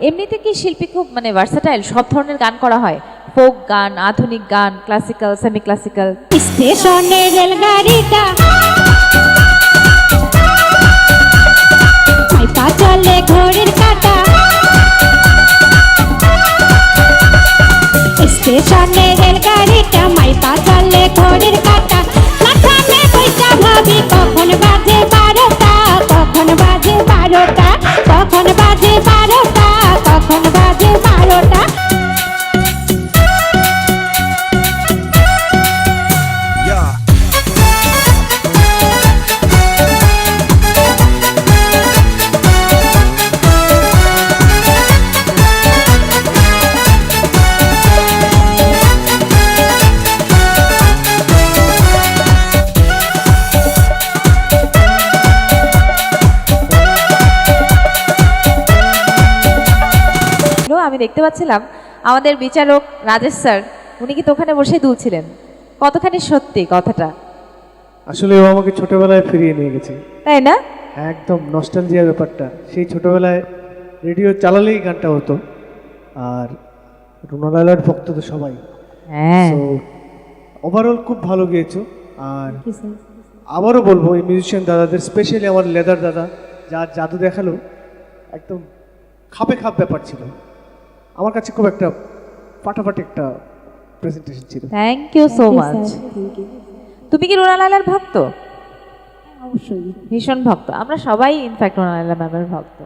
এমনিতে কি শিল্পী খুব মানে ভার্সাটাইল সব ধরনের গান করা হয়। ফোক গান, আধুনিক গান ক্লাসিক্যাল সেমি ক্লাসিক্যাল মাইপা কখন বাজে বারোটা? কখন বাজে বারোটা? কখন বাজে বারোটা? আমি দেখতে পাচ্ছিলাম আমাদের বিচারক রাজেশ স্যার উনি কিন্তু ওখানে বসে দুলছিলেন। কতখানি সত্যি কথাটা? আসলে ও আমাকে ছোটবেলায় ফিরিয়ে নিয়ে গেছে। তাই না? একদম নস্টালজিয়া ব্যাপারটা। সেই ছোটবেলায় রেডিও চালালেই গানটা হতো আর রুনালালার ভক্ত তো সবাই। হ্যাঁ। ওভারঅল খুব ভালো গিয়েছো আর আবারও বলব এই মিউজিশিয়ান দাদাদের স্পেশালি আমার লেদার দাদা যা জাদু দেখাল একদম খাপে খাপ ব্যাপার ছিল। আমার কাছে খুব একটা ফাটাফাটি একটা প্রেজেন্টেশন ছিল। থ্যাংক ইউ সো মাচ তুমি কি রুনা লালার ভক্ত? অবশ্যই। ভীষণ ভক্ত। আমরা সবাই ইনফ্যাক্ট রুনা লালা ম্যামের ভক্ত।